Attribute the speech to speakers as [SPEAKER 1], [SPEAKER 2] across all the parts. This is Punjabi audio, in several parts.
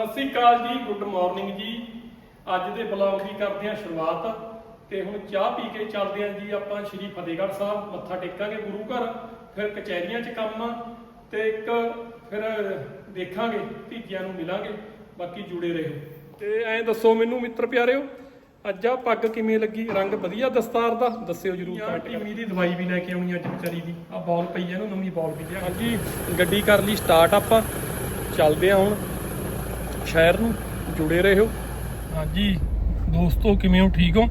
[SPEAKER 1] ਸਤਿ ਸ੍ਰੀ ਅਕਾਲ ਜੀ ਗੁੱਡ ਮਾਰਨਿੰਗ ਜੀ। ਅੱਜ ਦੇ ਬਲੌਗ ਦੀ ਕਰਦੇ ਹਾਂ ਸ਼ੁਰੂਆਤ। ਤੇ ਹੁਣ ਚਾਹ ਪੀ ਕੇ ਚੱਲਦੇ ਹਾਂ ਜੀ ਆਪਾਂ ਸ਼੍ਰੀ ਫਤਿਹਗੜ੍ਹ ਸਾਹਿਬ। ਮੱਥਾ ਟੇਕਾਂਗੇ ਗੁਰੂ ਘਰ ਫਿਰ ਕਚਹਿਰੀਆਂ 'ਚ ਕੰਮ ਆ ਤੇ ਇੱਕ ਫਿਰ ਦੇਖਾਂਗੇ ਧੀਜਿਆਂ ਨੂੰ ਮਿਲਾਂਗੇ ਬਾਕੀ ਜੁੜੇ ਰਹੋ। ਤੇ ਐਂ ਦੱਸੋ ਮੈਨੂੰ ਮਿੱਤਰ ਪਿਆਰਿਓ ਅੱਜ ਆ ਪੱਗ ਕਿਵੇਂ ਲੱਗੀ? ਰੰਗ ਵਧੀਆ ਦਸਤਾਰ ਦਾ? ਦੱਸਿਓ ਜਰੂਰ ਕਮੈਂਟ ਟੀਮੀ ਦੀ ਦਵਾਈ ਵੀ ਲੈ ਕੇ ਆਉਣੀ ਅੱਜ ਵਿਚਾਰੀ ਦੀ। ਆ ਬਾਲ ਪਈ ਆ ਇਹਨੂੰ ਨਵੀਂ ਬਾਲ ਵੀ ਲਿਆ ਹਾਂਜੀ ਗੱਡੀ ਕਰ ਲਈ ਸਟਾਰਟ ਆਪਾਂ। ਚੱਲਦੇ ਆ ਹੁਣ। ਸ਼ਹਿਰ ਨੂੰ ਜੁੜੇ ਰਹੋ ਹਾਂਜੀ, ਦੋਸਤੋ, ਕਿਵੇਂ ਹੋ? ਠੀਕ ਹੋ?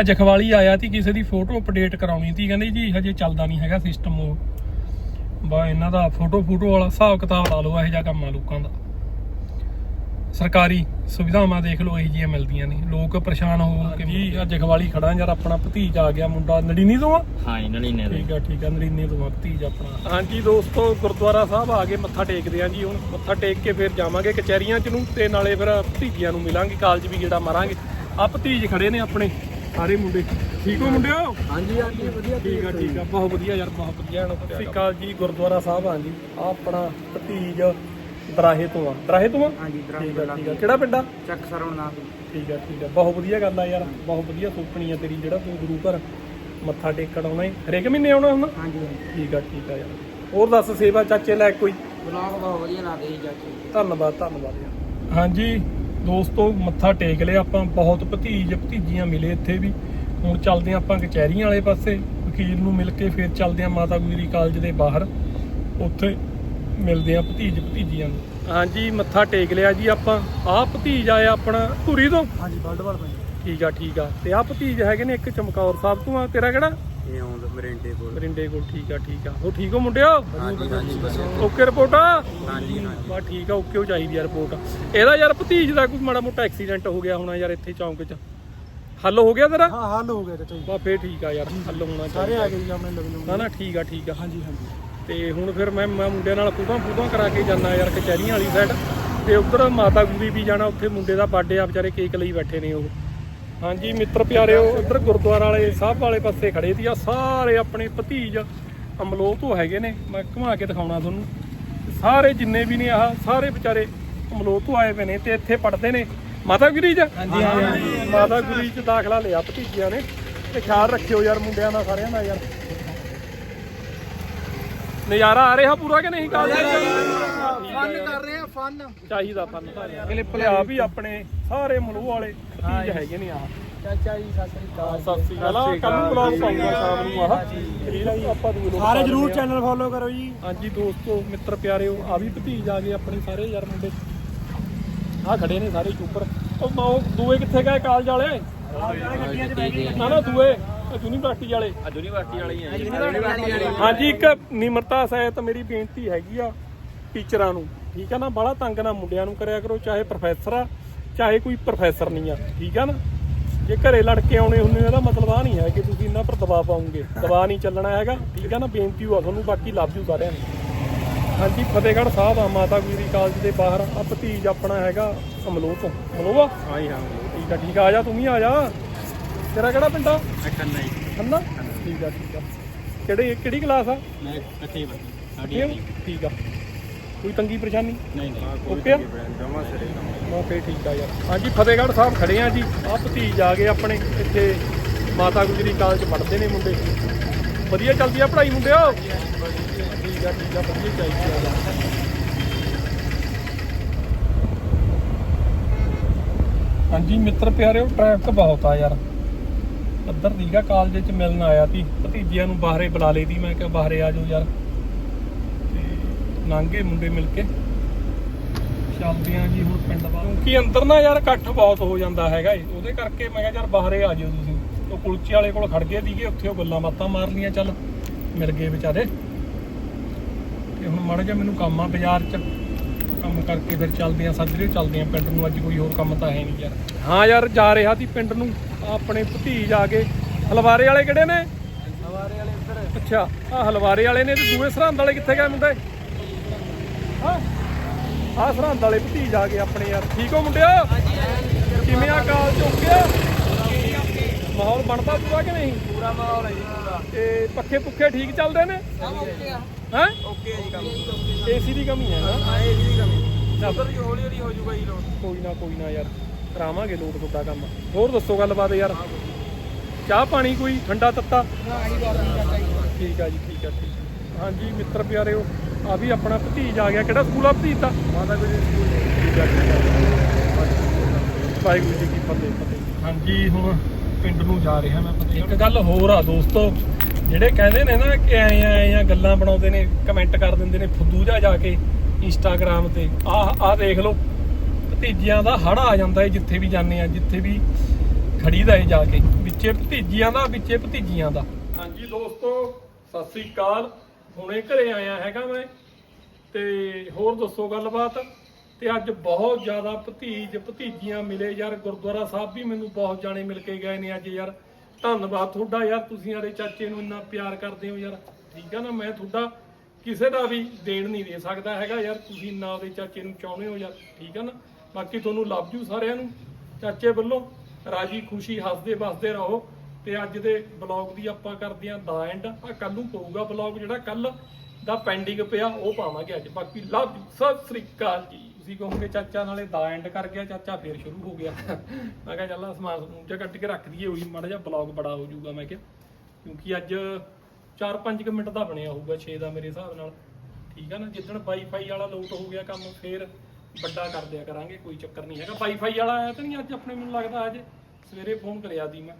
[SPEAKER 1] ਅੱਜ ਅਖਵਾਲੀ ਆਇਆ ਸੀ, ਕਿਸੇ ਦੀ ਫੋਟੋ ਅਪਡੇਟ ਕਰਾਉਣੀ ਸੀ। ਕਹਿੰਦੇ ਜੀ, ਹਜੇ ਚੱਲਦਾ ਨਹੀਂ ਹੈਗਾ ਸਿਸਟਮ ਉਹ। ਬਾ, ਇਹਨਾਂ ਦਾ ਫੋਟੋ ਫੋਟੋ ਵਾਲਾ ਹਿਸਾਬ ਕਿਤਾਬ ਲਾ ਲਓ, ਇਹੋ ਜਿਹਾ ਕੰਮ ਆ ਲੋਕਾਂ ਦਾ। ਸਰਕਾਰੀ ਸੁਵਿਧਾਵਾਂ ਦੇਖ ਲਓ ਇਹੋ ਜਿਹੀਆਂ ਮਿਲਦੀਆਂ ਨੇ। ਲੋਕ ਪਰੇਸ਼ਾਨ ਹੋ ਕੇ ਜੀ ਆ ਜਖਵਾਲੀ ਖੜਾ ਯਾਰ ਆਪਣਾ ਭਤੀਜ ਆ ਗਿਆ ਮੁੰਡਾ ਨੜੀਨੀ ਤੋਂ ਆ
[SPEAKER 2] ਹਾਂ ਇਹਨਾਂ ਨੇ ਨੇ
[SPEAKER 1] ਠੀਕ ਆ ਠੀਕ ਆ ਨਰੀਨੇ ਤੋਂ ਆ ਭਤੀਜ ਆਪਣਾ। ਹਾਂਜੀ ਦੋਸਤੋ ਗੁਰਦੁਆਰਾ ਸਾਹਿਬ ਆ ਕੇ ਮੱਥਾ ਟੇਕਦੇ ਆ ਜੀ ਹੁਣ। ਮੱਥਾ ਟੇਕ ਕੇ ਫਿਰ ਜਾਵਾਂਗੇ ਕਚਹਿਰੀਆਂ ਚ ਨੂੰ ਤੇ ਨਾਲੇ ਫਿਰ ਭਤੀਜਿਆਂ ਨੂੰ ਮਿਲਾਂਗੇ ਕਾਲਜ ਵੀ ਗੇੜਾ ਮਾਰਾਂਗੇ। ਆ ਭਤੀਜ ਖੜੇ ਨੇ ਆਪਣੇ ਸਾਰੇ ਮੁੰਡੇ। ਠੀਕ ਹੋ ਮੁੰਡਿਓ?
[SPEAKER 2] ਹਾਂਜੀ ਹਾਂਜੀ ਵਧੀਆ
[SPEAKER 1] ਠੀਕ ਆ ਠੀਕ ਆ ਬਹੁਤ ਵਧੀਆ ਯਾਰ ਬਹੁਤ ਵਧੀਆ। ਹਨ ਸਤਿ ਸ਼੍ਰੀ ਅਕਾਲ ਜੀ ਗੁਰਦੁਆਰਾ ਸਾਹਿਬ ਆ ਜੀ। ਆ ਆਪਣਾ ਭਤੀਜ ਦਰਾਹੇ ਤੋਂ ਆ। ਦਰਾਹੇ ਤੋਂ ਆ?
[SPEAKER 2] ਹਾਂਜੀ
[SPEAKER 1] ਠੀਕ ਆ ਠੀਕ ਆ। ਕਿਹੜਾ ਪਿੰਡ ਆ?
[SPEAKER 2] ਚੱਕ
[SPEAKER 1] ਠੀਕ ਆ ਠੀਕ ਆ। ਬਹੁਤ ਵਧੀਆ ਗੱਲ ਆ ਯਾਰ ਬਹੁਤ ਵਧੀਆ ਸੋਚਣੀ ਆ ਤੇਰੀ ਜਿਹੜਾ ਤੂੰ ਗੁਰੂ ਘਰ ਮੱਥਾ ਟੇਕਣ ਆਉਣਾ ਹੈ ਹਰੇਕ ਮਹੀਨੇ ਆਉਣਾ ਹੁੰਦਾ?
[SPEAKER 2] ਹਾਂਜੀ
[SPEAKER 1] ਠੀਕ ਆ ਠੀਕ ਆ ਯਾਰ। ਹੋਰ ਦੱਸ ਸੇਵਾ ਚਾਚੇ ਲੈ ਕੋਈ?
[SPEAKER 2] ਬਲੌਗ ਬਹੁਤ ਵਧੀਆ ਲਾਦੇ ਜੀ ਚਾਚੀ।
[SPEAKER 1] ਧੰਨਵਾਦ ਧੰਨਵਾਦ ਯਾਰ। ਹਾਂਜੀ ਦੋਸਤੋ ਮੱਥਾ ਟੇਕ ਲਿਆ ਆਪਾਂ। ਬਹੁਤ ਭਤੀਜ ਭਤੀਜੀਆਂ ਮਿਲੇ ਇੱਥੇ ਵੀ। ਹੁਣ ਚੱਲਦੇ ਆਪਾਂ ਕਚਹਿਰੀਆਂ ਵਾਲੇ ਪਾਸੇ। ਵਕੀਲ ਨੂੰ ਮਿਲ ਕੇ ਫਿਰ ਚੱਲਦੇ ਹਾਂ ਮਾਤਾ ਗੁਜਰੀ ਕਾਲਜ ਦੇ ਬਾਹਰ। ਉੱਥੇ ਮਿਲਦੇ ਹਾਂ ਭਤੀਜ ਭਤੀਜੀਆਂ ਨੂੰ। ਹਾਂਜੀ ਮੱਥਾ ਟੇਕ ਲਿਆ ਜੀ ਆਪਾਂ। ਆਹ ਭਤੀਜ ਆਇਆ ਆਪਣਾ ਧੂਰੀ ਤੋਂ।
[SPEAKER 2] ਹਾਂਜੀ ਵਰਲਡ ਵਾਰ ਪੈਂਦਾ
[SPEAKER 1] ਠੀਕ ਆ ਠੀਕ ਆ। ਤੇ ਆਹ ਭਤੀਜ ਹੈਗੇ ਨੇ ਇੱਕ ਚਮਕੌਰ ਸਾਹਿਬ ਤੋਂ ਆ। ਤੇਰਾ ਕਿਹੜਾ?
[SPEAKER 2] ਇਹ ਆਉਂਦਾ ਮਰਿੰਡੇ ਕੋਲ।
[SPEAKER 1] ਮਰਿੰਡੇ ਕੋਲ ਠੀਕ ਆ ਠੀਕ ਆ। ਉਹ ਠੀਕ ਹੋ ਮੁੰਡਿਓ?
[SPEAKER 2] ਹਾਂਜੀ ਹਾਂਜੀ
[SPEAKER 1] ਓਕੇ ਰਿਪੋਰਟ ਆ?
[SPEAKER 2] ਹਾਂਜੀ
[SPEAKER 1] ਬਾ ਠੀਕ ਆ ਓਕੇ ਹੋ ਚਾਹੀਦੀ ਆ ਰਿਪੋਰਟ ਇਹਦਾ ਯਾਰ ਭਤੀਜ ਦਾ ਕੋਈ ਮਾੜਾ ਮੋਟਾ ਐਕਸੀਡੈਂਟ ਹੋ ਗਿਆ ਹੋਣਾ ਯਾਰ ਇੱਥੇ ਚੌਂਕ 'ਚ। ਹੱਲ ਹੋ ਗਿਆ ਤੇਰਾ?
[SPEAKER 3] ਹਾਂ ਹੱਲ ਹੋ ਗਿਆ ਚਾਚਾ ਜੀ
[SPEAKER 1] ਬਾ ਫੇਰ ਠੀਕ ਆ ਯਾਰ ਹੱਲ ਹੋਣਾ
[SPEAKER 3] ਸਾਰੇ
[SPEAKER 1] ਚਾਹੀਦਾ।
[SPEAKER 3] ਆ ਗਏ ਜੀ ਆਪਣੇ ਲਵੀ
[SPEAKER 1] ਨਾ ਨਾ ਠੀਕ ਆ ਠੀਕ ਆ।
[SPEAKER 3] ਹਾਂਜੀ ਹਾਂਜੀ।
[SPEAKER 1] ਤੇ ਹੁਣ ਫਿਰ ਮੈਂ ਮੈਂ ਮੁੰਡੇ ਨਾਲ ਫੂਟਾਂ ਫੂਟਾਂ ਕਰਾ ਕੇ ਜਾਣਾ ਯਾਰ ਕਚਹਿਰੀਆਂ ਵਾਲੀ ਸਾਈਡ ਤੇ ਉਧਰ ਮਾਤਾ ਗੁਰੀ ਵੀ ਜਾਣਾ ਉੱਥੇ ਮੁੰਡੇ ਦਾ ਬਰਥਡੇ ਆ ਵਿਚਾਰੇ ਕੇਕ ਲਈ ਬੈਠੇ ਨੇ ਉਹ। ਹਾਂਜੀ ਮਿੱਤਰ ਪਿਆਰਿਓ ਉਧਰ ਗੁਰਦੁਆਰਾ ਵਾਲੇ ਸਾਹਿਬ ਵਾਲੇ ਪਾਸੇ ਖੜੇ ਸੀ ਆ ਸਾਰੇ ਆਪਣੇ ਭਤੀਜ ਅਮਲੋਹ ਤੋਂ ਹੈਗੇ ਨੇ ਮੈਂ ਘੁਮਾ ਕੇ ਦਿਖਾਉਣਾ ਤੁਹਾਨੂੰ। ਸਾਰੇ ਜਿੰਨੇ ਵੀ ਨੇ ਆਹ ਸਾਰੇ ਵਿਚਾਰੇ ਅਮਲੋਹ ਤੋਂ ਆਏ ਪਏ ਨੇ ਤੇ ਇੱਥੇ ਪੜਦੇ ਨੇ। ਮਾਤਾ ਗੁਰੀ ਚ? ਹਾਂਜੀ ਹਾਂਜੀ। ਮਾਤਾ ਗੁਰੀ ਚ ਦਾਖਲਾ ਲਿਆ ਭਤੀਜਿਆਂ ਨੇ। ਤੇ ਖਿਆਲ ਰੱਖਿਓ ਯਾਰ ਮੁੰਡਿਆਂ ਦਾ ਸਾਰਿਆਂ ਦਾ ਯਾਰ। ਨਜ਼ਾਰਾ ਆ ਰਿਹਾ ਪੂਰਾ ਕਿ ਨਹੀਂ ਕਾਲ
[SPEAKER 3] ਫਨ ਕਰ ਰਹੇ ਆ ਫਨ।
[SPEAKER 1] ਚਾਹੀਦਾ ਫਨ ਕਲਿੱਪ ਲਿਆ ਵੀ ਆਪਣੇ ਸਾਰੇ ਮਲੂ ਵਾਲੇ ਚੀਜ਼ ਹੈਗੇ ਨੇ ਆ।
[SPEAKER 3] ਚਾਚਾ ਜੀ ਸਤਿ ਸ੍ਰੀ ਅਕਾਲ
[SPEAKER 1] ਸਤਿ ਸ੍ਰੀ ਅਕਾਲ। ਕੱਲ ਨੂੰ ਬਲੌਗ ਪਾਉਂਗਾ ਸ਼ਾਮ ਨੂੰ ਆਹ। ਜੀ। ਆਪਾਂ ਦੂਏ ਲੋਕ
[SPEAKER 3] ਸਾਰੇ ਜਰੂਰ। ਚੈਨਲ ਫੋਲੋ ਕਰੋ ਜੀ।
[SPEAKER 1] ਹਾਂਜੀ ਦੋਸਤੋ ਮਿੱਤਰ ਪਿਆਰਿਓ ਆ ਵੀ ਭਤੀਜ ਆ ਗਏ ਆਪਣੇ ਸਾਰੇ ਯਾਰ ਮੁੰਡੇ। ਆ ਖੜੇ ਨੇ ਸਾਰੇ ਉੱਪਰ ਉਹ ਮਾ- ਉਹ ਦੂਏ ਕਿੱਥੇ ਗਏ? ਕਾਲਜ ਵਾਲੇ?
[SPEAKER 3] ਗੱਡੀਆਂ 'ਚ ਬਹਿ ਗਏ।
[SPEAKER 1] ਨਾ ਨਾ ਦੂਏ। ਯੂਨੀਵਰਸਿਟੀ ਵਾਲੇ।
[SPEAKER 2] ਯੂਨੀਵਰਸਿਟੀ ਵਾਲੀ ਹੈ
[SPEAKER 3] ਯੂਨੀਵਰਸਿਟੀ ਵਾਲੀ
[SPEAKER 1] ਹਾਂਜੀ ਇੱਕ ਨਿਮਰਤਾ ਸਹਿਤ ਮੇਰੀ ਬੇਨਤੀ ਹੈਗੀ ਆ ਟੀਚਰਾਂ ਨੂੰ। ਠੀਕ ਆ ਨਾ? ਬੜਾ ਤੰਗ ਨਾ ਮੁੰਡਿਆਂ ਨੂੰ ਕਰਿਆ ਕਰੋ ਚਾਹੇ ਪ੍ਰੋਫੈਸਰ ਆ ਚਾਹੇ ਕੋਈ ਪ੍ਰੋਫੈਸਰ ਨਹੀਂ ਆ। ਠੀਕ ਆ ਨਾ? ਜੇ ਘਰੇ ਲੜ ਕੇ ਆਉਣੇ ਹੁੰਦੇ ਇਹਦਾ ਮਤਲਬ ਆ ਨਹੀਂ ਹੈ ਕਿ ਤੁਸੀਂ ਇਹਨਾਂ ਪਰ ਦਬਾਅ ਪਾਉਂਗੇ। ਦਬਾਅ ਨਹੀਂ ਚੱਲਣਾ ਹੈਗਾ। ਠੀਕ ਆ ਨਾ? ਬੇਨਤੀ ਹੋਆ ਤੁਹਾਨੂੰ ਬਾਕੀ ਲਵ ਯੂ ਸਾਰਿਆਂ ਨੂੰ। ਹਾਂਜੀ ਫਤਿਹਗੜ੍ਹ ਸਾਹਿਬ ਆ ਮਾਤਾ ਗੁਜਰੀ ਕਾਲਜ ਦੇ ਬਾਹਰ। ਆ ਭਤੀਜ ਆਪਣਾ ਹੈਗਾ ਅਮਲੋਹ ਤੋਂ। ਮਲੋਵਾ
[SPEAKER 2] ਹਾਂ ਹਾਂ
[SPEAKER 1] ਠੀਕ ਆ ਠੀਕ ਆ ਆ ਜਾ ਤੂੰ ਵੀ ਆ ਜਾ। ਤੇਰਾ ਕਿਹੜਾ ਪਿੰਡ ਆ?
[SPEAKER 2] ਕੰਨਾ ਹੀ
[SPEAKER 1] ਹੰਨਾ ਠੀਕ ਆ ਠੀਕ ਆ। ਕਿਹੜੀ ਕਿਹੜੀ ਕਲਾਸ ਆ?
[SPEAKER 2] ਮੈਂ ਇਕੱਠੇ
[SPEAKER 1] ਸਾਡੀ ਠੀਕ ਆ? ਕੋਈ ਤੰਗੀ ਪਰੇਸ਼ਾਨੀ?
[SPEAKER 2] ਨਹੀਂ ਨਹੀਂ।
[SPEAKER 1] ਓਕੇ ਆ?
[SPEAKER 2] ਜਮਾ ਸਰੇ
[SPEAKER 1] ਫੇਰ ਠੀਕ ਆ ਯਾਰ। ਹਾਂਜੀ ਫਤਿਹਗੜ੍ਹ ਸਾਹਿਬ ਖੜੇ ਆ ਜੀ। ਆ ਭਤੀਜ ਆ ਗਏ ਆਪਣੇ ਇੱਥੇ ਮਾਤਾ ਗੁਜਰੀ ਕਾਲਜ ਪੜ੍ਹਦੇ ਨੇ ਮੁੰਡੇ। ਵਧੀਆ ਚੱਲਦੀ ਆ ਪੜ੍ਹਾਈ ਮੁੰਡਿਓ? ਠੀਕ ਆ ਠੀਕ ਆ ਵਧੀਆ ਚਾਹੀਦੀ ਆ। ਹਾਂਜੀ ਮਿੱਤਰ ਪਿਆਰਿਓ ਟ੍ਰੈਫਿਕ ਬਹੁਤ ਆ ਯਾਰ। ਅੱਧਰ ਦੀਗਾ ਕਾਲਜ ਚ ਮਿਲਣ ਆਇਆ ਸੀ। ਭਤੀਜਿਆਂ ਨੂੰ ਬਾਹਰੇ ਬੁਲਾ ਲਈ ਦੀ, ਮੈਂ ਕਿਹਾ ਬਾਹਰੇ ਆ ਜਾਓ ਯਾਰ। ਤੇ ਲੰਘੇ ਮੁੰਡੇ ਮਿਲ ਕੇ। ਚੱਲਦੇ ਆ ਜੀ ਹੁਣ ਪਿੰਡ ਵੱਲ। ਕਿਉਂਕਿ ਅੰਦਰ ਨਾ ਯਾਰ ਇਕੱਠ ਬਹੁਤ ਹੋ ਜਾਂਦਾ ਹੈਗਾ ਏ। ਉਹਦੇ ਕਰਕੇ ਮੈਂ ਕਿਹਾ, ਯਾਰ ਬਾਹਰੇ ਆ ਜਿਓ ਤੁਸੀਂ। ਉਹ ਕੁਲਚੇ ਵਾਲੇ ਕੋਲ ਖੜ ਗਏ ਸੀਗੇ, ਉੱਥੇ ਉਹ ਗੱਲਾਂ ਬਾਤਾਂ ਮਾਰ ਲੀਆਂ ਚੱਲ, ਮਿਲ ਗਏ ਵਿਚਾਰੇ। ਤੇ ਹੁਣ ਮਾੜਾ ਜਿਹਾ ਮੈਨੂੰ ਕੰਮ ਆ ਬਾਜ਼ਾਰ 'ਚ। ਕੰਮ ਕਰਕੇ ਫਿਰ ਚੱਲਦੇ ਆ ਸੱਜਰੇ ਚੱਲਦੇ ਆ ਪਿੰਡ ਨੂੰ ਅੱਜ ਕੋਈ ਹੋਰ ਕੰਮ ਤਾਂ ਹੈ ਨਹੀਂ ਯਾਰ। ਹਾਂ ਯਾਰ ਜਾ ਰਿਹਾ ਸੀ ਪਿੰਡ ਨੂੰ ਆਪਣੇ ਭਤੀਜ ਆ ਕੇ ਹਲਵਾਰੇ ਵਾਲੇ ਕਿਹੜੇ ਨੇ?
[SPEAKER 3] ਹਵਾਰੇ ਵਾਲੇ ਉੱਧਰ
[SPEAKER 1] ਅੱਛਾ ਆ ਹਲਵਾਰੇ ਵਾਲੇ ਨੇ ਤੇ ਦੂਏ ਸਰਹੰਦ ਵਾਲੇ ਕਿੱਥੇ ਗਏ ਮੁੰਡੇ? ਹਾਂ ਆ ਸਰਹੰਦ ਵਾਲੇ ਭਤੀਜ ਆ ਗਏ ਆਪਣੇ ਯਾਰ। ਠੀਕ ਹੋ ਮੁੰਡਿਓ? ਕਿਵੇਂ ਆ ਕਾਲ ਚੁੱਕ ਗਿਆ ਮਾਹੌਲ ਬਣਦਾ ਪੂਰਾ ਕਿ ਨਹੀਂ?
[SPEAKER 3] ਪੂਰਾ ਮਾਹੌਲ ਹੈ ਜੀ ਪੂਰਾ।
[SPEAKER 1] ਤੇ ਪੱਖੇ ਪੁੱਖੇ ਠੀਕ ਚੱਲਦੇ ਨੇ?
[SPEAKER 3] ਓਕੇ ਆ।
[SPEAKER 1] ਹੈ?
[SPEAKER 3] ਓਕੇ ਜੀ ਕੰਮ।
[SPEAKER 1] ਏਸੀ ਦੀ ਕਮੀ ਹੈ ਨਾ?
[SPEAKER 3] ਹਾਂ ਇਹ ਜੀ ਕੰਮ। ਚੱਲ। ਹੌਲੀ ਹੌਲੀ ਹੋ ਜੂਗਾ ਜੀ ਲੋਡ
[SPEAKER 1] ਕੋਈ ਨਾ ਕੋਈ ਨਾ ਯਾਰ ਕਰਾਵਾਂਗੇ ਲੋਟ ਤੁਹਾਡਾ ਕੰਮ। ਹੋਰ ਦੱਸੋ ਗੱਲਬਾਤ ਯਾਰ? ਚਾਹ ਪਾਣੀ ਕੋਈ ਠੰਡਾ ਤੱਤਾ? ਠੀਕ ਆ ਜੀ ਠੀਕ ਆ ਠੀਕ। ਹਾਂਜੀ ਮਿੱਤਰ ਪਿਆਰਿਓ ਆ ਵੀ ਆਪਣਾ ਭਤੀਜ ਆ ਗਿਆ। ਕਿਹੜਾ ਸਕੂਲ ਆ ਭਤੀਜ ਦਾ? ਮਾਤਾ ਗੁਜਰੀ ਸਕੂਲ ਠੀਕ ਆ ਠੀਕ ਆ। ਵਾਹਿਗੁਰੂ ਜੀ ਕੀ ਫਤਿਹ ਫਤਿਹ। ਹਾਂਜੀ ਹੁਣ ਪਿੰਡ ਨੂੰ ਜਾ ਰਿਹਾ ਮੈਂ ਇੱਕ ਗੱਲ ਹੋਰ ਆ ਦੋਸਤੋ ਜਿਹੜੇ ਕਹਿੰਦੇ ਨੇ ਨਾ ਕਿ ਐ ਐ ਆ ਗੱਲਾਂ ਬਣਾਉਂਦੇ ਨੇ ਕਮੈਂਟ ਕਰ ਦਿੰਦੇ ਨੇ ਫੁੱਦੂ ਜਾ ਜਾ ਕੇ ਇੰਸਟਾਗ੍ਰam ਤੇ। ਆਹ ਆਹ ਦੇਖ ਲਓ ਭਤੀਜਿਆਂ ਦਾ ਹੜ ਆ ਜਾਂਦਾ ਹੈ ਜਿੱਥੇ ਵੀ ਜਾਂਦੇ ਆ ਜਿੱਥੇ ਵੀ ਖੜੀਦਾ ਹੈ ਜਾ ਕੇ। ਵਿੱਚੇ ਭਤੀਜਿਆਂ ਦਾ ਵਿੱਚੇ ਭਤੀਜੀਆਂ ਦਾ। ਹਾਂਜੀ ਦੋਸਤੋ ਸਤਿ ਸ੍ਰੀ ਅਕਾਲ। ਹੁਣੇ ਘਰੇ ਆਇਆ ਹੈਗਾ ਮੈਂ ਤੇ ਹੋਰ ਦੱਸੋ ਗੱਲਬਾਤ? ਤੇ ਅੱਜ ਬਹੁਤ ਜ਼ਿਆਦਾ ਭਤੀਜ ਭਤੀਜੀਆਂ ਮਿਲੇ ਯਾਰ, ਗੁਰਦੁਆਰਾ ਸਾਹਿਬ ਵੀ ਮੈਨੂੰ ਬਹੁਤ ਜਾਣੇ ਮਿਲ ਕੇ ਗਏ ਨੇ ਅੱਜ ਯਾਰ। ਧੰਨਵਾਦ ਤੁਹਾਡਾ ਯਾਰ, ਤੁਸੀਂ ਯਾਰੇ ਚਾਚੇ ਨੂੰ ਇੰਨਾ ਪਿਆਰ ਕਰਦੇ ਹੋ ਯਾਰ। ਠੀਕ ਆ ਨਾ, ਮੈਂ ਤੁਹਾਡਾ ਕਿਸੇ ਦਾ ਵੀ ਦੇਣ ਨਹੀਂ ਦੇ ਸਕਦਾ ਹੈਗਾ ਯਾਰ, ਤੁਸੀਂ ਨਾ ਉਹਦੇ ਚਾਚੇ ਨੂੰ ਚਾਹੁੰਦੇ ਹੋ ਯਾਰ। ਠੀਕ ਆ ਨਾ, ਬਾਕੀ ਤੁਹਾਨੂੰ ਲਵ ਯੂ ਸਾਰਿਆਂ ਨੂੰ। ਚਾਚੇ ਵੱਲੋਂ ਰਾਜੀ ਖੁਸ਼ੀ ਹੱਸਦੇ ਵਸਦੇ ਰਹੋ ਤੇ ਅੱਜ ਦੇ ਬਲੌਗ ਦੀ ਆਪਾਂ ਕਰਦੇ ਆਂ ਦਾ ਐਂਡ। ਆ ਕੱਲ ਨੂੰ ਪਊਗਾ ਬਲੌਗ ਜਿਹੜਾ ਕੱਲ ਦਾ ਪੈਂਡਿੰਗ ਪਿਆ, ਉਹ ਪਾਵਾਂਗੇ ਅੱਜ। ਬਾਕੀ ਲਵ ਸਤਿ ਸ੍ਰੀ ਅਕਾਲ ਜੀ। ਤੁਸੀਂ ਕਹੋਗੇ ਚਾਚਾ, ਨਾਲੇ ਦਾ ਐਂਡ ਕਰ ਗਿਆ, ਚਾਚਾ ਫੇਰ ਸ਼ੁਰੂ ਹੋ ਗਿਆ। ਮੈਂ ਕਿਹਾ ਚੱਲ ਸਮਾਨ ਸਮੂਨ ਜਿਹਾ ਕੱਟ ਕੇ ਰੱਖ ਦਈਏ, ਉਹੀ ਮਾੜਾ ਜਿਹਾ ਬਲੌਗ ਬੜਾ ਹੋ ਜਾਊਗਾ, ਮੈਂ ਕਿਹਾ। ਕਿਉਂਕਿ ਅੱਜ 4-5 ਮਿੰਟ ਦਾ ਬਣਿਆ ਹੋਊਗਾ 6 ਦਾ ਮੇਰੇ ਹਿਸਾਬ ਨਾਲ। ਠੀਕ ਆ ਨਾ, ਜਿੱਦਣ ਵਾਈਫਾਈ ਵਾਲਾ ਲੋਟ ਹੋ ਗਿਆ ਕੰਮ, ਫੇਰ ਵੱਡਾ ਕਰ ਦਿਆ ਕਰਾਂਗੇ, ਕੋਈ ਚੱਕਰ ਨਹੀਂ ਹੈਗਾ। ਵਾਈਫਾਈ ਵਾਲਾ ਆਇਆ ਤਾਂ ਨਹੀਂ ਅੱਜ, ਆਪਣੇ ਮੈਨੂੰ ਲੱਗਦਾ ਅੱਜ। ਸਵੇਰੇ ਫੋਨ ਕਰਿਆ ਦੀ ਮੈਂ।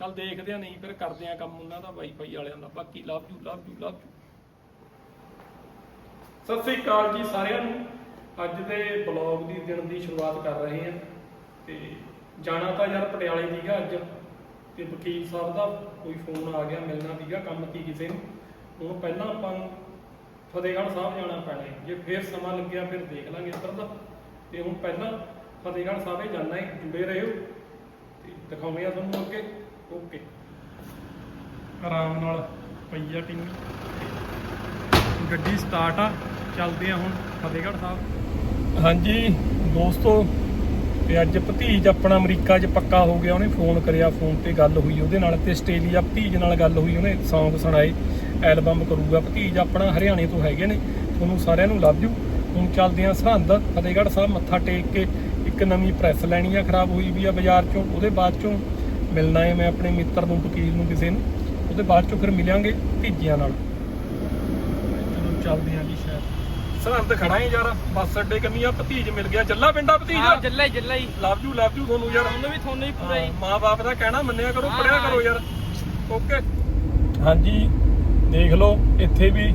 [SPEAKER 1] ਚੱਲ ਦੇਖਦੇ ਆ, ਨਹੀਂ ਫਿਰ ਕਰਦੇ ਆ ਕੰਮ ਉਹਨਾਂ ਦਾ ਵਾਈਫਾਈ ਵਾਲਿਆਂ ਦਾ। ਬਾਕੀ love you love you love you ਸਤਿ ਸ੍ਰੀ ਅਕਾਲ ਜੀ ਸਾਰਿਆਂ ਨੂੰ। ਅੱਜ ਦੇ ਬਲੌਗ ਦੀ ਦਿਨ ਦੀ ਸ਼ੁਰੂਆਤ ਕਰ ਰਹੇ ਹਾਂ ਤੇ ਜਾਣਾ ਤਾਂ ਯਾਰ ਪਟਿਆਲੇ ਦੀਗਾ ਅੱਜ। ਤੇ ਵਕੀਲ ਸਾਹਿਬ ਦਾ ਕੋਈ ਫੋਨ ਆ ਗਿਆ, ਮਿਲਣਾ ਦੀਗਾ ਕੰਮ ਕੀ ਕਿਸੇ ਨੂੰ। ਹੁਣ ਪਹਿਲਾਂ ਆਪਾਂ ਫਤਿਹਗੜ੍ਹ ਸਾਹਿਬ ਜਾਣਾ ਪੈਣਾ ਜੇ ਫੇਰ ਸਮਾਂ ਲੱਗਿਆ ਫਿਰ ਦੇਖ ਲਾਂਗੇ ਇੱਧਰ ਦਾ। ਤੇ ਹੁਣ ਪਹਿਲਾਂ ਫਤਿਹਗੜ੍ਹ ਸਾਹਿਬ ਹੀ ਜਾਣਾ ਹੈ, ਜੁੜੇ ਰਹੋ ਤੇ ਦਿਖਾਉਂਦੇ ਆ ਤੁਹਾਨੂੰ ਅੱਗੇ। ਓਕੇ। ਆਰਾਮ ਨਾਲ ਪਈਆ ਟਿੰਗੀ ਗੱਡੀ ਸਟਾਰਟ ਆ। ਚੱਲਦੇ ਆ ਹੁਣ ਫਤਿਹਗੜ੍ਹ ਸਾਹਿਬ। ਹਾਂਜੀ ਦੋਸਤੋ ਤੇ ਅੱਜ ਭਤੀਜ ਆਪਣਾ ਅਮਰੀਕਾ 'ਚ ਪੱਕਾ ਹੋ ਗਿਆ। ਉਹਨੇ ਫੋਨ ਕਰਿਆ ਫੋਨ ਤੇ ਗੱਲ ਹੋਈ ਉਹਦੇ ਨਾਲ ਤੇ ਆਸਟ੍ਰੇਲੀਆ ਭਤੀਜ ਨਾਲ ਗੱਲ ਹੋਈ। ਉਹਨੇ Song ਸੁਣਾਏ ਐਲਬਮ ਕਰੂਗਾ। ਭਤੀਜ ਆਪਣਾ ਹਰਿਆਣੇ ਤੋਂ ਹੈਗੇ ਨੇ। ਤੁਹਾਨੂੰ ਸਾਰਿਆਂ ਨੂੰ ਲਵ ਯੂ ਹੁਣ ਚੱਲਦੇ ਆ ਸਰਹੰਦ। ਫਤਿਹਗੜ੍ਹ ਸਾਹਿਬ ਮੱਥਾ ਟੇਕ ਕੇ ਇੱਕ ਨਵੀਂ ਪ੍ਰੈਸ ਲੈਣੀ ਆ ਖਰਾਬ ਹੋਈ ਵੀ ਆ ਬਾਜ਼ਾਰ 'ਚੋਂ। ਉਹਦੇ ਬਾਅਦ 'ਚੋਂ ਮਿਲਣਾ ਹੈ ਮੈਂ ਆਪਣੇ ਮਿੱਤਰ ਨੂੰ ਵਕੀਲ ਨੂੰ ਕਿਸੇ ਨੂੰ। ਉਹਦੇ ਬਾਅਦ 'ਚੋਂ ਫਿਰ ਮਿਲਾਂਗੇ ਭਤੀਜਿਆਂ ਨਾਲ। ਚਲੋ ਚੱਲਦੇ ਆਂ ਜੀ। ਸਰਹੰਦ ਖੜਾ ਹੈ ਯਾਰ ਬੱਸ ਅੱਡੇ ਕੰਨੀਆਂ ਭਤੀਜ ਮਿਲ ਗਿਆ ਜੱਲਾ ਪਿੰਡਾ
[SPEAKER 3] ਹਾਂ
[SPEAKER 1] ਭਤੀਜ?
[SPEAKER 3] ਜੱਲਾ ਹੀ ਜੱਲਾ ਹੀ।
[SPEAKER 1] ਲਵ ਯੂ ਲਵ ਯੂ ਤੁਹਾਨੂੰ ਯਾਰ।
[SPEAKER 3] ਤੁਹਾਨੂੰ ਵੀ ਤੁਹਾਨੂੰ ਹੀ ਪੂਰਾ ਹੀ।
[SPEAKER 1] ਮਾਂ-ਬਾਪ ਦਾ ਕਹਿਣਾ ਮੰਨਿਆ ਕਰੋ
[SPEAKER 3] ਹਾਂ,
[SPEAKER 1] ਪੜਿਆ
[SPEAKER 3] ਹਾਂ।
[SPEAKER 1] ਕਰੋ ਯਾਰ। ਓਕੇ ਹਾਂਜੀ ਦੇਖ ਲਓ ਇੱਥੇ ਵੀ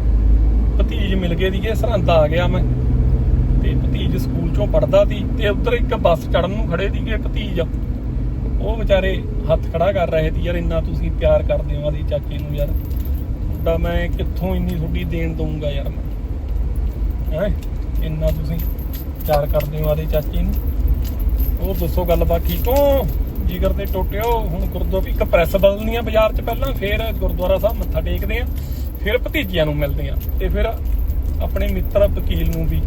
[SPEAKER 1] ਭਤੀਜ ਮਿਲ ਗਏ ਦੀਗੇ ਸਰਹੰਦ ਆ ਗਿਆ ਮੈਂ। ਤੇ ਭਤੀਜ ਸਕੂਲ ਚੋਂ ਪੜਦਾ ਸੀ ਤੇ ਉੱਧਰ ਇੱਕ ਬੱਸ ਚੜਨ ਨੂੰ ਖੜੇ ਸੀਗੇ ਭਤੀਜ। ਉਹ ਵਿਚਾਰੇ ਹੱਥ ਖੜਾ ਕਰ ਰਹੇ ਸੀ ਯਾਰ ਇੰਨਾ ਤੁਸੀਂ ਪਿਆਰ ਕਰਦੇ ਹੋ ਆਦੀ ਚਾਚੇ ਨੂੰ ਯਾਰ। ਤੁਹਾਡਾ ਮੈਂ ਕਿੱਥੋਂ ਇੰਨੀ ਤੁਹਾਡੀ ਦੇਣ ਦਊਂਗਾ ਯਾਰ ਮੈਂ? ਹੈ, ਇੰਨਾ ਤੁਸੀਂ ਚਾਰ ਕਰਦੇ ਹੋ ਆਦੇ ਚਾਚੇ ਨੂੰ? ਹੋਰ ਦੱਸੋ ਗੱਲਬਾਤ ਠੀਕ ਹੋ ਜਿਗਰ ਤੇ ਟੁੱਟਿਓ ਹੁਣ ਗੁਰਦੁਆਰਾ ਇੱਕ ਪ੍ਰੈਸ ਬਦਲਣੀ ਆ ਬਾਜ਼ਾਰ 'ਚ ਪਹਿਲਾਂ, ਫਿਰ ਗੁਰਦੁਆਰਾ ਸਾਹਿਬ ਮੱਥਾ ਟੇਕਦੇ ਆ, ਫਿਰ ਭਤੀਜਿਆਂ ਨੂੰ ਮਿਲਦੇ ਆ ਤੇ ਫਿਰ ਆਪਣੇ ਮਿੱਤਰ ਵਕੀਲ ਨੂੰ ਵੀ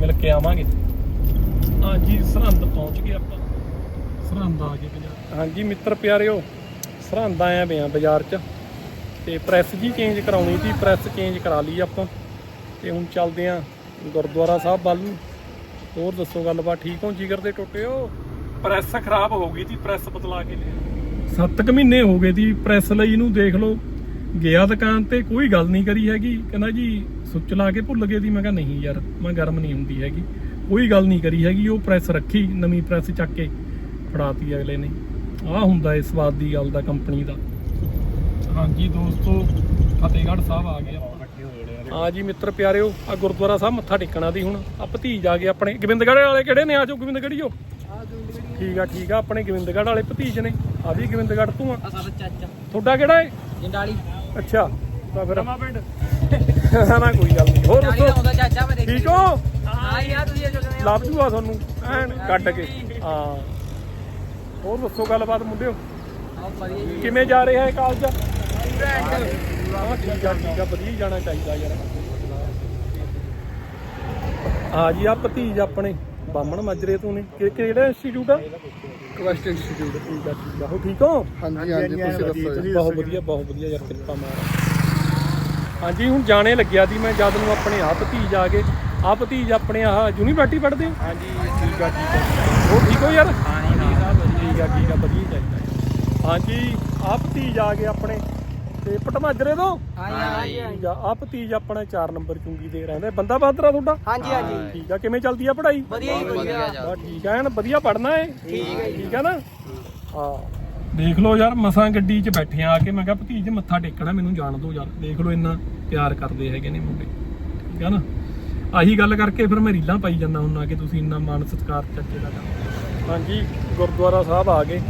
[SPEAKER 1] ਮਿਲ ਕੇ ਆਵਾਂਗੇ। ਹਾਂਜੀ, ਸਰਹੰਦ ਪਹੁੰਚ ਗਏ ਆਪਾਂ। ਸਰਹੰਦ ਆ ਗਏ ਬਾਜ਼ਾਰ। ਹਾਂਜੀ, ਮਿੱਤਰ ਪਿਆਰਿਓ, ਸਰਹੰਦ ਆਇਆ ਪਿਆ ਬਾਜ਼ਾਰ 'ਚ। ਤੇ ਪ੍ਰੈਸ ਜੀ ਚੇਂਜ ਕਰਾਉਣੀ ਸੀ ਪ੍ਰੈਸ ਚੇਂਜ ਕਰਾ ਲਈ ਆਪਾਂ। ਤੇ ਹੁਣ ਚੱਲਦੇ ਆ ਗੁਰਦੁਆਰਾ ਸਾਹਿਬ ਵੱਲ ਨੂੰ। ਹੋਰ ਦੱਸੋ ਗੱਲਬਾਤ ਠੀਕ ਹੋ? ਜਿਗਰ ਦੇ ਟੁੱਟੇ ਹੋ? ਪ੍ਰੈਸ ਖਰਾਬ ਹੋ ਗਈ ਸੀ ਪ੍ਰੈਸ ਬਦਲਾ ਕੇ ਲਿਆ। 7 ਕੁ ਮਹੀਨੇ ਹੋ ਗਏ ਸੀ ਪ੍ਰੈਸ ਲਈ ਇਹਨੂੰ ਦੇਖ ਲਓ। ਗਿਆ ਦੁਕਾਨ ਤੇ ਕੋਈ ਗੱਲ ਨਹੀਂ ਕਰੀ ਹੈਗੀ। ਕਹਿੰਦਾ ਜੀ ਸੁੱਚ ਲਾ ਕੇ ਭੁੱਲ ਗਏ ਸੀ। ਮੈਂ ਕਿਹਾ ਨਹੀਂ ਯਾਰ ਮੈਂ ਗਰਮ ਨਹੀਂ ਹੁੰਦੀ ਹੈਗੀ। ਕੋਈ ਗੱਲ ਨਹੀਂ ਕਰੀ ਹੈਗੀ। ਉਹ ਪ੍ਰੈਸ ਰੱਖੀ ਨਵੀਂ ਪ੍ਰੈਸ ਚੱਕ ਕੇ ਫੜਾਤੀ ਅਗਲੇ ਨੇ। ਆਹ ਹੁੰਦਾ ਇਸ ਸਵਾਦ ਦੀ ਗੱਲ ਦਾ ਕੰਪਨੀ ਦਾ। ਹਾਂਜੀ ਦੋਸਤੋ ਫਤਿਹਗੜ੍ਹ ਸਾਹਿਬ ਆ ਗਏ ਆਪਾਂ। ਹਾਂ ਜੀ ਮਿੱਤਰ ਪਿਆਰਿਓ ਆ ਗੁਰਦੁਆਰਾ ਸਾਹਿਬ ਮੱਥਾ ਟੇਕਣਾ ਦੀ ਹੁਣ। ਆ ਭਤੀਜ ਆ ਗਏ ਆਪਣੇ। ਗੋਬਿੰਦਗੜ੍ਹ ਵਾਲੇ ਕਿਹੜੇ ਨੇ? ਆਜੋ ਗੋਬਿੰਦਗੜ੍ਹੀਓ ਠੀਕ ਆ ਠੀਕ ਆ ਆਪਣੇ ਗੋਬਿੰਦਗੜ੍ਹ ਵਾਲੇ ਭਤੀਜ ਨੇ। ਆ ਵੀ ਗੋਬਿੰਦਗੜ੍ਹ ਤੋਂ ਆ।
[SPEAKER 3] ਆ ਸਾਡਾ ਚਾਚਾ।
[SPEAKER 1] ਤੁਹਾਡਾ ਕਿਹੜਾ ਏ?
[SPEAKER 3] ਜੰਡਾਲੀ।
[SPEAKER 1] ਅੱਛਾ ਤਾਂ ਫਿਰ ਨਵਾਂ ਪਿੰਡ। ਨਾ ਕੋਈ ਗੱਲ ਨਹੀਂ। ਹੋਰ ਦੱਸੋ? ਠੀਕ ਹੋ?
[SPEAKER 3] ਹਾਂ ਯਾਰ ਤੁਸੀਂ ਜੋ ਕਹਿੰਦੇ
[SPEAKER 1] ਲੱਭ ਜੂਗਾ ਤੁਹਾਨੂੰ। ਐਨ ਕੱਢ ਕੇ। ਹਾਂ। ਹੋਰ ਦੱਸੋ ਗੱਲਬਾਤ ਮੁੰਡਿਓ?
[SPEAKER 3] ਆ ਵਧੀਆ ਜੀ।
[SPEAKER 1] ਕਿਵੇਂ ਜਾ ਰਿਹਾ ਹੈ ਕਾਲਜ? ਹਾਂ ਠੀਕ ਆ ਠੀਕ ਆ ਵਧੀਆ ਹੀ ਜਾਣਾ ਚਾਹੀਦਾ ਯਾਰ। ਆ ਜੀ ਆ ਭਤੀਜ ਆਪਣੇ ਬਾਮਣ ਮਾਜਰੇ ਤੋਂ ਨੇ। ਕਿ ਕਿਹੜਾ ਇੰਸਟੀਚਿਊਟ ਆ?
[SPEAKER 2] ਕੁਐਸਟ ਇੰਸਟੀਚਿਊਟ
[SPEAKER 1] ਠੀਕ ਆ ਠੀਕ ਆ। ਹੋ ਠੀਕ ਹੋ?
[SPEAKER 2] ਹਾਂਜੀ ਹਾਂਜੀ ਤੁਸੀਂ ਦੱਸੋ ਜੀ।
[SPEAKER 1] ਬਹੁਤ ਵਧੀਆ ਬਹੁਤ ਵਧੀਆ ਯਾਰ ਕਿਰਪਾ ਮਾਰ ਹਾਂਜੀ ਹੁਣ ਜਾਣੇ ਲੱਗਿਆ ਦੀ ਮੈਂ ਜਦ ਨੂੰ ਆਪਣੇ ਆ ਭਤੀਜ ਆ ਗਏ। ਆ ਭਤੀਜ ਆਪਣੇ ਆਹ ਯੂਨੀਵਰਸਿਟੀ ਪੜ੍ਹਦੇ ਹੋ
[SPEAKER 3] ਹਾਂਜੀ
[SPEAKER 1] ਠੀਕ ਆ ਠੀਕ ਆ। ਉਹ ਠੀਕ ਹੋ ਯਾਰ?
[SPEAKER 3] ਹਾਂਜੀ
[SPEAKER 1] ਠੀਕ ਆ ਠੀਕ ਆ ਵਧੀਆ ਚਾਹੀਦਾ। ਹੈ। ਹਾਂਜੀ ਆ ਭਤੀਜ ਆ ਗਏ ਆਪਣੇ। ਤੇ ਪਟਮਾਜਰੇ ਤੋਂ?
[SPEAKER 3] ਹਾਂਜੀ
[SPEAKER 1] ਠੀਕ ਆ ਆ ਭਤੀਜ ਆਪਣਾ 4 ਨੰਬਰ ਚੁੰਗੀ ਦੇ ਰਹਿੰਦਾ। ਬੰਦਾ ਬਹਾਦਰਾ ਤੁਹਾਡਾ?
[SPEAKER 3] ਹਾਂਜੀ ਹਾਂਜੀ।
[SPEAKER 1] ਠੀਕ ਆ। ਕਿਵੇਂ ਚੱਲਦੀ ਆ ਪੜ੍ਹਾਈ?
[SPEAKER 3] ਵਧੀਆ ਜੀ ਵਧੀਆ।
[SPEAKER 1] ਬਸ ਠੀਕ ਆ। ਐਨ ਵਧੀਆ ਪੜਨਾ ਏ
[SPEAKER 3] ਠੀਕ ਹੈ।
[SPEAKER 1] ਠੀਕ ਆ ਨਾ? ਹਾਂ। ਦੇਖ ਲਓ ਯਾਰ ਮਸਾਂ ਗੱਡੀ 'ਚ ਬੈਠੇ ਆ ਕੇ ਮੈਂ ਕਿਹਾ ਭਤੀਜ ਮੱਥਾ ਟੇਕਣਾ ਮੈਨੂੰ ਜਾਣ ਦਿਓ ਯਾਰ। ਦੇਖ ਲਓ ਇੰਨਾ ਪਿਆਰ ਕਰਦੇ ਹੈਗੇ ਨੇ ਮੁੰਡੇ। ਠੀਕ ਆ ਨਾ? ਆਹੀ ਗੱਲ ਕਰਕੇ ਫਿਰ ਮੈਂ ਰੀਲਾਂ ਪਾਈ ਜਾਂਦਾ ਹੁੰਨਾ ਕਿ ਤੁਸੀਂ ਇੰਨਾ ਮਾਣ ਸਤਿਕਾਰ ਚੱਕੇ ਦਾ ਹਾਂਜੀ ਗੁਰਦੁਆਰਾ ਸਾਹਿਬ ਆ ਗਏ।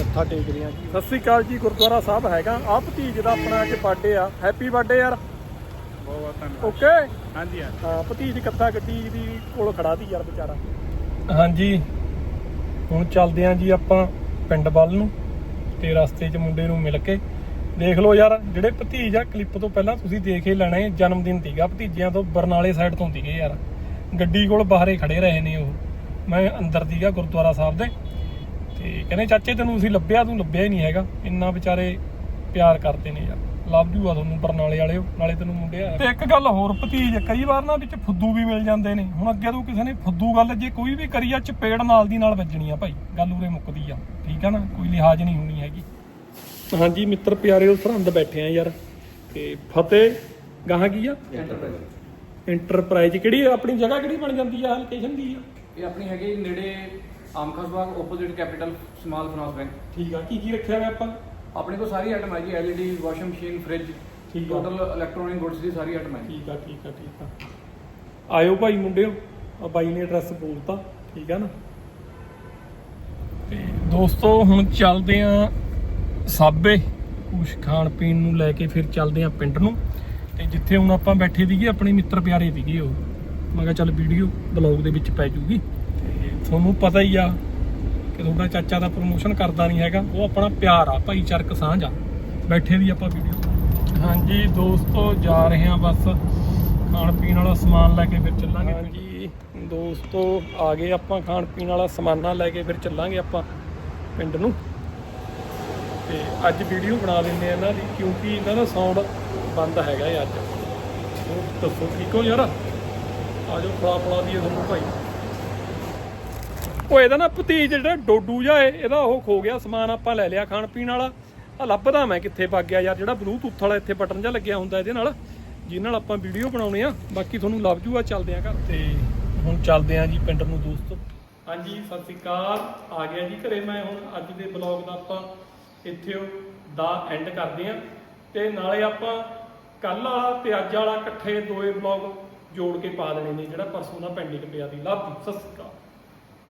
[SPEAKER 1] ਮੱਥਾ ਟੇਕਦੇ ਆ ਜੀ। ਸਤਿ ਸ੍ਰੀ ਅਕਾਲ ਜੀ ਗੁਰਦੁਆਰਾ ਸਾਹਿਬ ਹੈਗਾ। ਆ ਭਤੀਜ ਦਾ ਆਪਣਾ ਅੱਜ ਬਰਥਡੇ ਆ। ਹੈਪੀ ਬਰਥਡੇ ਯਾਰ।
[SPEAKER 2] ਬਹੁਤ ਬਹੁਤ ਧੰਨਵਾਦ।
[SPEAKER 1] ਓਕੇ
[SPEAKER 2] ਹਾਂਜੀ ਹਾਂ
[SPEAKER 1] ਹਾਂ ਭਤੀਜ ਕੱਤਾ ਗੱਡੀ ਦੀ ਕੋਲ ਖੜਾ ਦੀ ਯਾਰ ਵਿਚਾਰਾ। ਹਾਂਜੀ। ਹੁਣ ਚੱਲਦੇ ਆਂ ਜੀ ਆਪਾਂ ਪਿੰਡ ਵੱਲ ਨੂੰ ਤੇ ਰਸਤੇ 'ਚ ਮੁੰਡੇ ਨੂੰ ਮਿਲ ਕੇ। ਦੇਖ ਲਓ ਯਾਰ ਜਿਹੜੇ ਭਤੀਜ ਆ ਕਲਿੱਪ ਤੋਂ ਪਹਿਲਾਂ ਤੁਸੀਂ ਦੇਖ ਹੀ ਲੈਣਾ ਇਹ ਜਨਮ ਦਿਨ ਸੀਗਾ ਭਤੀਜਿਆਂ ਤੋਂ ਬਰਨਾਲੇ ਸਾਈਡ ਤੋਂ ਸੀਗੇ ਯਾਰ। ਗੱਡੀ ਕੋਲ ਬਾਹਰੇ ਖੜੇ ਰਹੇ ਨੇ ਉਹ। ਮੈਂ ਅੰਦਰ ਸੀਗਾ ਗੁਰਦੁਆਰਾ ਸਾਹਿਬ ਦੇ। ਤੇ ਕਹਿੰਦੇ ਚਾਚੇ ਤੈਨੂੰ ਅਸੀਂ ਲੱਭਿਆ ਤੂੰ ਲੱਭਿਆ ਹੀ ਨਹੀਂ ਹੈਗਾ। ਇੰਨਾ ਵਿਚਾਰੇ ਪਿਆਰ ਕਰਦੇ ਨੇ ਯਾਰ। ਲੱਭ ਜੂਗਾ ਤੁਹਾਨੂੰ ਬਰਨਾਲੇ ਵਾਲਿਓ ਨਾਲੇ ਤੈਨੂੰ ਮੁੰਡੇ ਆ। ਤੇ ਇੱਕ ਗੱਲ ਹੋਰ ਭਤੀਜ ਕਈ ਵਾਰ ਨਾ ਵਿੱਚ ਫੁੱਦੂ ਵੀ ਮਿਲ ਜਾਂਦੇ ਨੇ। ਹੁਣ ਅੱਗੇ ਤੋਂ ਕਿਸੇ ਨੇ ਫੁੱਦੂ ਗੱਲ ਜੇ ਕੋਈ ਵੀ ਕਰੀ ਆ ਚਪੇੜ ਨਾਲ ਦੀ ਨਾਲ ਵੱਜਣੀ ਆ ਭਾਈ। ਗੱਲ ਉਰੇ ਮੁੱਕਦੀ ਆ। ਠੀਕ ਆ ਨਾ? ਕੋਈ ਲਿਹਾਜ਼ ਨਹੀਂ ਹੋਣੀ ਹੈਗੀ। ਹਾਂਜੀ ਮਿੱਤਰ ਪਿਆਰੇ ਉਹ ਸਰਹੰਦ ਬੈਠੇ ਆ ਯਾਰ। ਤੇ ਫਤਿਹ ਗਾਹਾਂ ਕੀ ਆ? ਇੰਟਰਪ੍ਰਾਈਜ਼ ਕਿਹੜੀ ਆ? ਆਪਣੀ ਜਗ੍ਹਾ ਕਿਹੜੀ ਬਣ ਜਾਂਦੀ ਆ ਲੋਕੇਸ਼ਨ ਦੀ ਆ?
[SPEAKER 4] ਇਹ ਆਪਣੀ ਹੈਗੀ ਨੇੜੇ Aamkhas Bagh opposite capital small finance bank
[SPEAKER 1] ਠੀਕ ਆ ਕੀ ਕੀ ਰੱਖਿਆ ਹੋਇਆ ਆਪਾਂ?
[SPEAKER 4] ਆਪਣੇ ਕੋਲ ਸਾਰੀ ਆਈਟਮ ਹੈ ਜੀ ਐਲਈਡੀ ਵਾਸ਼ਿੰਗ ਮਸ਼ੀਨ ਫ੍ਰਿਜ
[SPEAKER 1] ਠੀਕ ਆ।
[SPEAKER 4] ਟੋਟਲ ਇਲੈਕਟ੍ਰੋਨਿਕ ਗੁੱਡਸ ਦੀ ਸਾਰੀ ਆਈਟਮ ਹੈ
[SPEAKER 1] ਠੀਕ ਆ ਠੀਕ ਆ ਠੀਕ ਆ। ਆਇਓ ਭਾਈ ਮੁੰਡਿਓ ਆ ਬਾਈ ਨੇ ਐਡਰੈਸ ਬੋਲਤਾ ਠੀਕ ਆ ਨਾ? ਤੇ ਦੋਸਤੋ ਹੁਣ ਚੱਲਦੇ ਆ ਸਾਬੇ ਕੁਛ ਖਾਣ ਪੀਣ ਨੂੰ ਲੈ ਕੇ ਫਿਰ ਚੱਲਦੇ ਆ ਪਿੰਡ ਨੂੰ। ਤੇ ਜਿੱਥੇ ਹੁਣ ਆਪਾਂ ਬੈਠੇ ਸੀਗੇ ਆਪਣੇ ਮਿੱਤਰ ਪਿਆਰੇ ਸੀਗੇ ਉਹ। ਮੈਂ ਕਿਹਾ ਚੱਲ ਵੀਡੀਓ ਬਲੌਗ ਦੇ ਵਿੱਚ ਪੈ ਜੂਗੀ। ਤੁਹਾਨੂੰ ਪਤਾ ਹੀ ਆ ਕਿ ਤੁਹਾਡਾ ਚਾਚਾ ਦਾ ਪ੍ਰੋਮੋਸ਼ਨ ਕਰਦਾ ਨਹੀਂ ਹੈਗਾ ਉਹ ਆਪਣਾ ਪਿਆਰ ਆ ਭਾਈਚਾਰਕ ਸਾਂਝ ਆ। ਬੈਠੇ ਦੀ ਆਪਾਂ ਵੀਡੀਓ ਹਾਂਜੀ ਦੋਸਤੋ ਜਾ ਰਹੇ ਹਾਂ ਬਸ ਖਾਣ ਪੀਣ ਵਾਲਾ ਸਮਾਨ ਲੈ ਕੇ ਫਿਰ ਚੱਲਾਂਗੇ। ਹਾਂਜੀ ਦੋਸਤੋ ਆ ਗਏ ਆਪਾਂ ਖਾਣ ਪੀਣ ਵਾਲਾ ਸਮਾਨਾ ਲੈ ਕੇ ਫਿਰ ਚੱਲਾਂਗੇ ਆਪਾਂ ਪਿੰਡ ਨੂੰ। ਤੇ ਅੱਜ ਵੀਡੀਓ ਬਣਾ ਦਿੰਦੇ ਆ ਇਹਨਾਂ ਦੀ ਕਿਉਂਕਿ ਇਹਨਾਂ ਦਾ ਸਾਊਂਡ ਬੰਦ ਹੈਗਾ ਅੱਜ। ਦੱਸੋ ਠੀਕ ਹੋ ਯਾਰ? ਆਜੋ ਫਲਾ ਫਲਾ ਦੀ ਤੁਹਾਨੂੰ ਭਾਈ। ਉਹ ਇਹਦਾ ਨਾ ਭਤੀਜ ਜਿਹੜਾ ਡੋਡੂ ਏ ਇਹਦਾ ਉਹ ਖੋ ਗਿਆ ਸਮਾਨ ਆਪਾਂ ਲੈ ਲਿਆ ਖਾਣ ਪੀਣ ਵਾਲਾ। ਆ ਲੱਭਦਾ ਮੈਂ ਕਿੱਥੇ ਵਗ ਗਿਆ ਯਾਰ ਜਿਹੜਾ ਬਲੂਟੁੱਥ ਵਾਲਾ ਇੱਥੇ ਬਟਨ ਜਿਹਾ ਲੱਗਿਆ ਹੁੰਦਾ ਇਹਦੇ ਨਾਲ ਜਿਹਦੇ ਨਾਲ ਆਪਾਂ ਵੀਡੀਓ ਬਣਾਉਣੇ ਆ। ਬਾਕੀ ਤੁਹਾਨੂੰ ਲੱਭ ਜੂਗਾ ਚੱਲਦੇ ਆ ਘਰ। ਤੇ ਹੁਣ ਚੱਲਦੇ ਆ ਜੀ ਪਿੰਡ ਨੂੰ ਦੋਸਤੋ। ਹਾਂਜੀ ਸਤਿ ਸ਼੍ਰੀ ਅਕਾਲ। ਆ ਗਿਆ ਜੀ ਘਰੇ ਮੈਂ ਹੁਣ ਅੱਜ ਦੇ ਬਲੌਗ ਦਾ ਆਪਾਂ ਇੱਥੇ ਦਾ ਐਂਡ ਕਰਦੇ ਆ। ਤੇ ਨਾਲੇ ਆਪਾਂ ਕੱਲ ਵਾਲਾ ਤੇ ਅੱਜ ਵਾਲਾ ਇਕੱਠੇ ਦੋਏ ਬਲੌਗ ਜੋੜ ਕੇ ਪਾ ਦੇਣੇ ਨੇ ਜਿਹੜਾ ਪਰਸੋਂ ਦਾ ਪੈਂਡਿੰਗ ਪਿਆ ਦੀ ਯੂ ਸਤਿ ਸ਼੍ਰੀ ਅਕਾਲ।